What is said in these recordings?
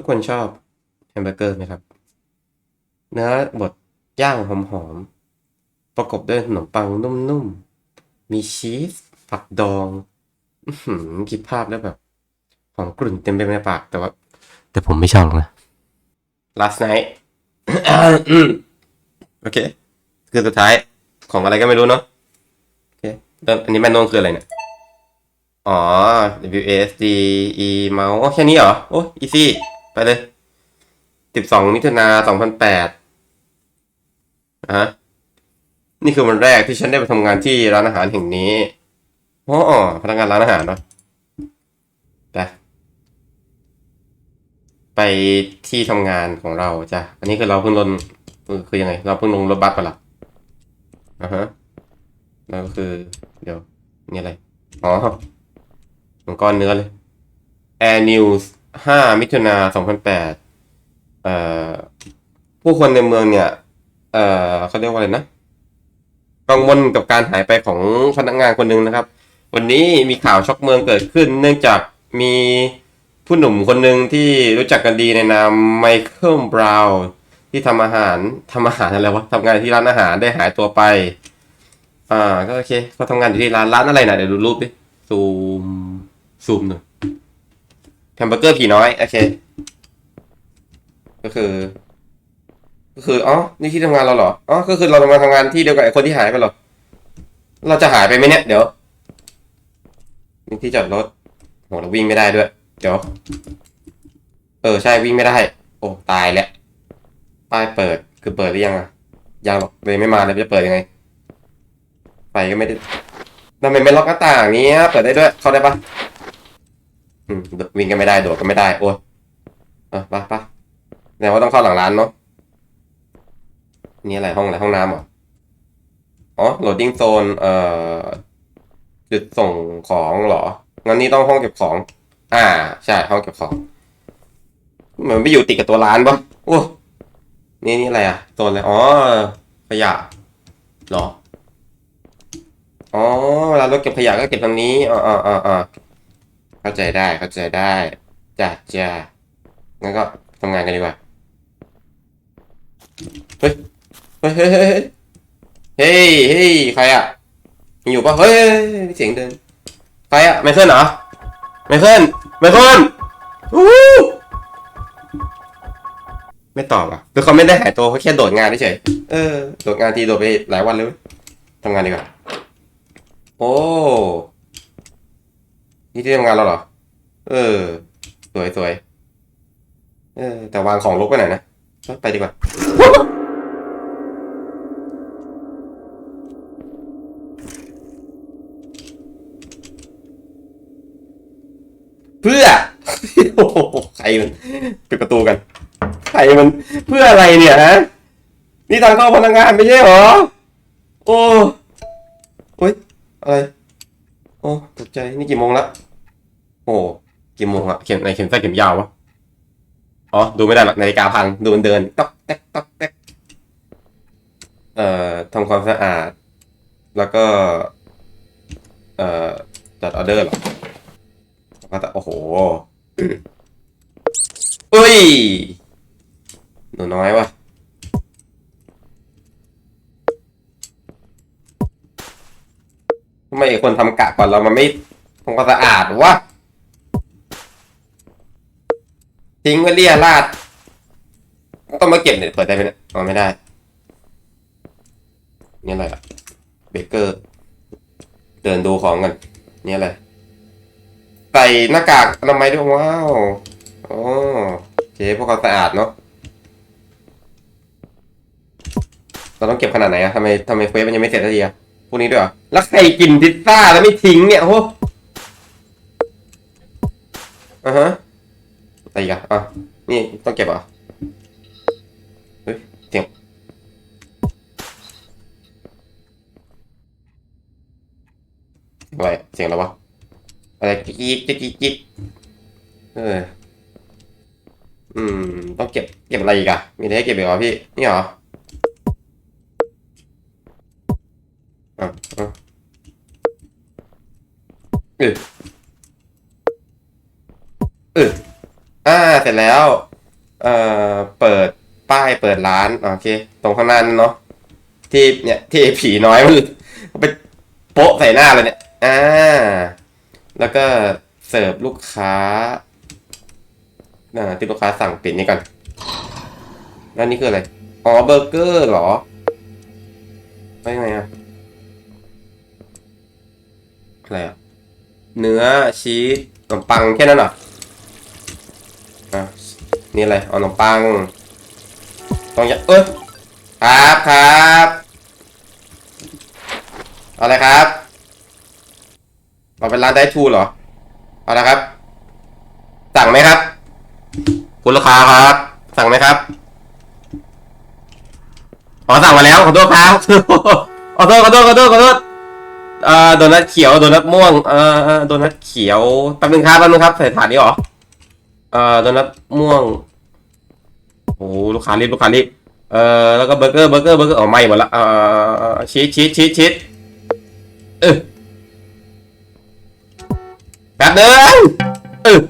ทุกคนชอบแฮมเบอร์เกอร์ไหมครับ เนื้อบดย่างหอมๆ ประกบด้วยขนมปังนุ่มๆ มีชีส ผักดองคิดภาพแล้วแบบหอมกลุ่นเต็มไปในปากแต่ว่า แต่ผมไม่ชอบหรอกนะ last night โอเค คือสุดท้ายของอะไรก็ไม่รู้เนาะโอเคอันนี้แมนนวลคืออะไรเนี่ย อ๋อ WSD E เมาส์โอ้แค่นี้เหรอ โอ้ easy ไปเลยสิบสองมิถุนาสองพันแปดฮะนี่คือวันแรกที่ฉันได้ไปทำงานที่ร้านอาหารแห่งนี้อ๋อพนักงานร้านอาหารเนาะไปไปที่ทำงานของเราจ้ะ อันนี้คือเราเพิ่งลงคือคือยังไง เราเพิ่งลงรถบัสไปหรออ่าฮะแล้วก็คือ เดี๋ยว นี่อะไร อ๋อมังกรเนื้อเลย Air News ห้ามิถุนาสองพันแปดเอ่อผู้คนในเมืองเนี่ย เอ่อเขาเรียกว่าอะไรนะกังวลกับการหายไปของพนักงานคนหนึ่งนะครับ วันนี้มีข่าวช็อกเมืองเกิดขึ้น เนื่องจากมีผู้หนุ่มคนหนึ่งที่รู้จักกันดีในนามไมเคิลบราวน์ที่ทำอาหารทำอาหารอะไรวะทำงานที่ร้านอาหารได้หายตัวไป อ่าก็โอเคเขาทำงานอยู่ที่ร้านร้านอะไรนะเดี๋ยวดูรูปดิซูมซูมหน่อย มเบอร์เกอร์ผีน้อย โอเค ก็คือ ก็คืออ๋อนี่ที่ทำงานเราเหรออ๋อก็คือเราทำงานทำงานที่เดียวกับไอ้คนที่หายไปเหรอเราจะหายไปไหมเนี่ยเดี๋ยวนี่ที่จอดรถโหเราวิ่งไม่ได้ด้วย เดี๋ยว เออใช่วิ่งไม่ได้ โอ้ตายแล้วป้ายเปิดคือเปิดหรือยังอะยังหรอกเลยไม่มาเลยจะเปิดยังไงไฟก็ไม่ได้ทำไมไม่ล็อกหน้าต่างนี้เปิดได้ด้วยเข้าได้ปะ อืมวิ่งก็ไม่ได้โดดก็ไม่ได้ โอ้ยอะไปไปแสดงว่าต้องเข้าหลังร้านเนาะนี่อะไรห้องอะไรห้องน้ำเหรออ๋อ loading zone เอ่อจุดส่งของเหรองั้นนี่ต้องห้องเก็บของ อ่า ใช่ห้องเก็บของเหมือนไปอยู่ติดกับตัวร้านปะโอ้นี่นี่อะไรอะโซนอะไรอ๋อขยะเหรออ๋อเวลารถเก็บขยะก็เก็บทางนี้อ๋ออ๋ออ๋ออ๋อ เข้าใจได้เข้าใจได้จ้ะจ้ะงั้นก็ทำงานกันดีกว่า เฮ้ย เฮ้ย เฮ้ย เฮ้ย เฮ้ย ใครอะยังอยู่ปะเฮ้ยเสียงเดิน ใครอะไมเคิลเหรอไมเคิลไมเคิลอู้ไม่ตอบอะคือเขาไม่ได้หายตัวเขาแค่โดดงานเฉยเออ โดดงานทีโดดไปหลายวันเลยทำงานดีกว่า โอ้ นี่ที่ทำงานเราเหรอ เออ สวยสวยเออ แต่วางของลกไปไหนอยนะ ไปดีกว่าเพื่อโอ้โหใครมันปิดประตูกัน ใครมันเพื่ออะไรเนี่ยฮะ นี่ทางเข้าพนักงานไม่ใช่เหรอ โอ้โอ้ยอะไร โอ้ตกใจนี่กี่โมงละโอ้กี่โมงอะเข็มไหนเข็มสั้นเข็มยาววะอ๋อดูไม่ได้หรอกนาฬิกาพังดูมันเดินต๊อกแต๊กต๊อกแต๊กเอ่อทำความสะอาด แล้วก็ เอ่อจัดออเดอร์เหรอก็จะโอ้โหเอ้ยหนูน้อยวะ ทำไมไอ้คนทำกะก่อนเรามันไม่ทำความสะอาดวะทิ้งไว้เลี่ยราดต้องมาเก็บเนี่ยเปิดได้ไหมเนี่ยอ๋อไม่ได้ นี่อะไรอะเบเกอร์ เดินดูของกันนี่อะไรใส่หน้ากากอนามัยด้วยว้าวอ๋อโอเคพวกเขาสะอาดเนาะเราต้องเก็บขนาดไหนอะทำไมทำไมเฟซมันยังไม่เสร็จสักทีอะ พวกนี้ด้วยเหรอ แล้วใครกินพิซซ่าแล้วไม่ทิ้งเนี่ยโอ้โหอ่าฮะอะไรอีกอะอะนี่ต้องเก็บเหรอเฮ้ยเสียงอะไรเสียงอะไรวะอะไรกิ๊กกิ๊กกิ๊กกิ๊กเอออืม ต้องเก็บเก็บอะไรอีกอะมีอะไรให้เก็บอีกเหรอพี่ นี่เหรอ เออเอออ่า เสร็จแล้ว เอ่อ เปิดป้ายเปิดร้าน โอเค ตรงข้างหน้านั่นเนาะ ที่เนี่ย ที่ผีน้อยมันไปโปะใส่หน้าเลยเนี่ย อ่า แล้วก็เสิร์ฟลูกค้า อ่า ที่ลูกค้าสั่งปิดนี่ก่อนแล้วนี่คืออะไร อ๋อ เบอร์เกอร์เหรอ ไปยังไงอะอะไรอะ เนื้อชีสขนมปังแค่นั้นหรออะนี่อะไรเอาขนมปัง ต้องยัดเอ้ยครับครับเอาอะไรครับเราเป็นร้านได้ทูเหรอเอาละครับ สั่งไหมครับ คุณลูกค้าครับ สั่งไหมครับอ๋อสั่งมาแล้วขอโทษครับขอโทษขอโทษขอโทษขอโทษ อ่อโดนัทเขียวโดนัทม่วงเอ่อโดนัทเขียวแป๊บนึงครับแป๊บนึงครับใส่ถาดนี้เหรอเอ่อโดนัทม่วงโอ้ลูกค้ารีบลูกค้ารีบเอ่อแล้วก็เบอร์เกอร์เบอร์เกอร์เบอร์เกอร์อ๋อไม่หมดละเอ่อชีสชีสชีสชีสเออแป๊บนึงเออ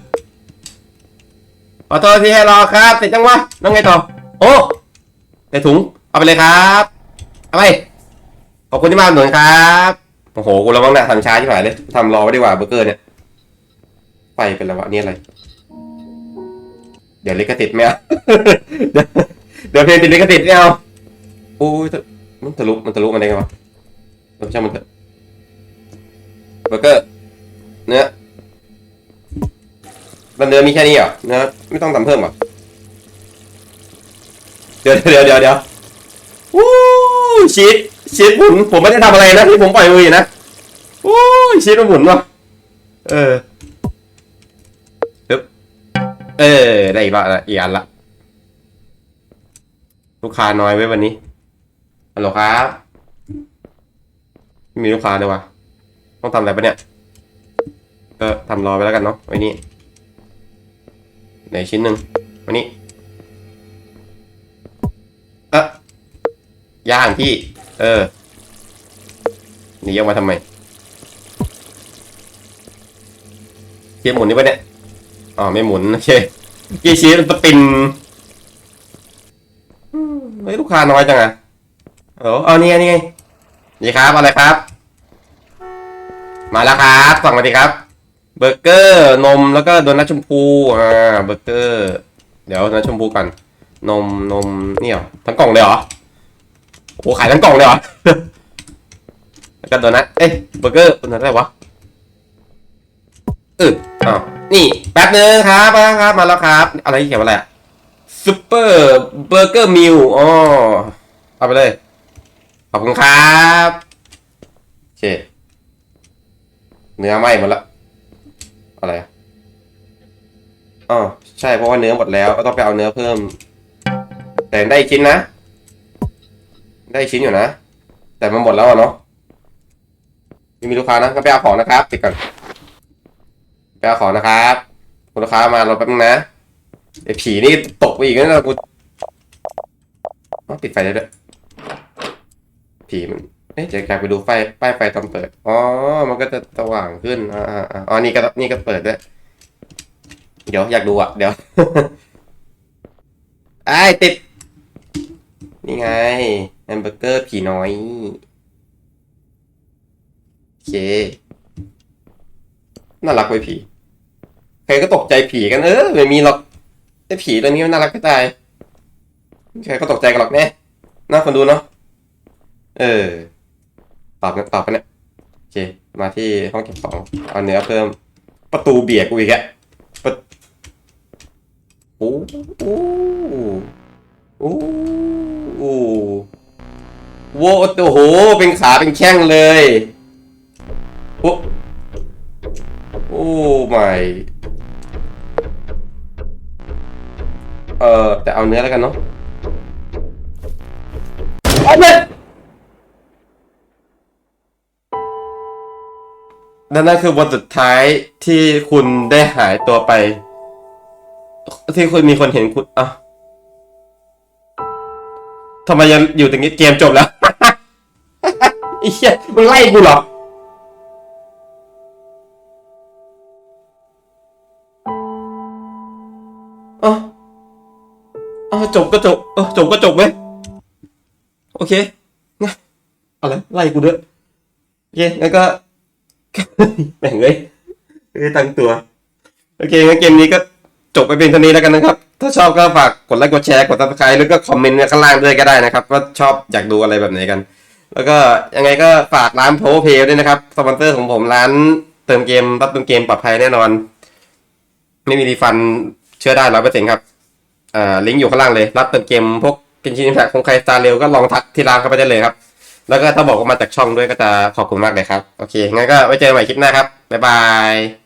ขอโทษที่ให้รอครับเสร็จจังวะน้องไงต่อโอ้ในถุงเอาไปเลยครับเอาไปขอบคุณที่มาหนุนครับ โอ้โหกูระวังหนะทำช้าที่หายเลยทำรอไว้ดีกว่าเบอร์เกอร์เนี่ยไปเป็นแล้ววะนี่อะไร เดี๋ยวลิขสิทธิ์ไม่เอาเดี๋ยวเดี๋ยวเพลงติดลิขสิทธิ์ไม่เอาโอ้ยมันทะลุมันทะลุมันได้ไงวะเออช่างมันเถอะเบอร์เกอร์เนื้อมันเนื้อมีแค่นี้เหรอเนื้อไม่ต้องทำเพิ่มเหรอเดี๋ยวเดี๋ยวเดี๋ยวเดี๋ยววู้ชีส ชีสหมุนผมไม่ได้ทำอะไรนะที่ผมปล่อยมืออยู่นะวู้ยชีสมันหมุนวะเออเออ ได้อีกละอีกอันละลูกค้าน้อยไว้วันนี้ฮัลโหลครับไม่มีลูกค้าเลยวะต้องทำอะไรปะเนี่ยก็ทำรอไปแล้วกันเนาะไว้นี่ไหนชิ้นหนึ่งว้นี่เอะย่างพี่ เออนี่ยกมาทำไมเกียร์หมุนนี่ปะเนี่ยอ๋อไม่หมุนโอเคเกียร์ชี้มันสปินอืมเฮ้ยลูกค้าน้อยจังอะเออเอานี่ไงนี่ไงนี่ครับอะไรครับ มาแล้วครับสั่งมาดีครับ เบอร์เกอร์นมแล้วก็โดนัทชมพูอ่าเบอร์เกอร์ เดี๋ยวโดนัทชมพูก่อนนมนมเนี่เหรอทั้งกล่องเลยเหรอ โอ้ขายทั้งกล่องเลยเหรอแล้วก็โดนัทเอ้ยเบอร์เกอร์โดนัทอะไรวะเอออ้าวนี่แป๊บนึงครับมาครับมาแล้วครับ อะไรเขียนว่าอะไรอะซูเปอร์เบอร์เกอร์มิลอ๋อเอาไปเลย ขอบคุณครับโอเคเนื้อไหม้หมดละอะไรอะอ๋อใช่เพราะว่าเนื้อหมดแล้วก็ต้องไปเอาเนื้อเพิ่ม แต่ได้กชิ้นนะ ได้ชิ้นอยู่นะ แต่มันหมดแล้วอะเนาะยังมีลูกค้านะก็ไปเอาของนะครับติดก่อนไปเอาของนะครับคุณลูกค้ามาเรอแป๊บนึงนะไอ้ผีนี่ตกไปอีกนะกูอ๋อปิดไฟได้ด้วยผีมันเอ๊ะเดี๋ยวกลับไปดูไฟป้ายไฟตอนเปิดอ๋อมันก็จะสว่างขึ้นอ่าอ่าอ่าอ๋อนี่ก็นี่ก็เปิดด้วยเดี๋ยวอยากดูอะเดี๋ยวไอ้ติดนี่ไง แฮมเบอร์เกอร์ผีน้อย โอเค น่ารักไว้ผี ใครก็ตกใจผีกัน เออไม่มีหรอกไอ้ผีตัวนี้มันน่ารักก็ตาย ใครก็ตกใจกันหรอกแน่น่าคนดูเนาะ เออ ตอบกันตอบกันเนี่ย โอเค มาที่ห้องเก็บของ เอาเนื้อเพิ่ม ประตูเบียกกูอีกแกประโอ้โอ้โอ้ โว้โอ้โห เป็นขาเป็นแข้งเลยโอ้โอ้ไม่เออแต่เอาเนื้อแล้วกันเนาะเอาเนื้อนั่นนั่นคือวันสุดท้ายที่คุณได้หายตัวไป ที่คุณมีคนเห็นคุณอะทำไมยังอยู่ตรงนี้เกมจบแล้ว ไอ้เหี้ยมึงไล่กูเหรออ๋อเออจบก็จบเออจบก็จบเว้ยโอเคนอะไรไล่กูด้วยโอเคงั้นก็แบ่งเลยไม่ตั้งตัว โอเคงั้นเกมนี้ก็จบไปเป็นเท่านี้แล้วกันนะครับ ถ้าชอบก็ฝากกดไลค์กดแชร์กด subscribe แล้วก็คอมเมนต์ข้างล่างด้วยก็ได้นะครับ ว่าชอบอยากดูอะไรแบบไหนกัน แล้วก็ยังไงก็ฝากร้านโพเพลด้วยนะครับสปอนเซอร์ของผมร้านเติมเกมรับเติมเกมปลอดภัยแน่นอน ไม่มีรีฟันเชื่อได้ร้อยเปอร์เซ็นต์ครับอ่าลิงก์อยู่ข้างล่างเลย รับเติมเกมพวกกินชินแท็กคงใครสตาร์เร็วก็ลองทักที่ร้านเข้าไปได้เลยครับ แล้วก็ถ้าบอกว่ามาจากช่องด้วยก็จะขอบคุณมากเลยครับ โอเคงั้นก็ไว้เจอกันใหม่คลิปหน้าครับบ๊ายบาย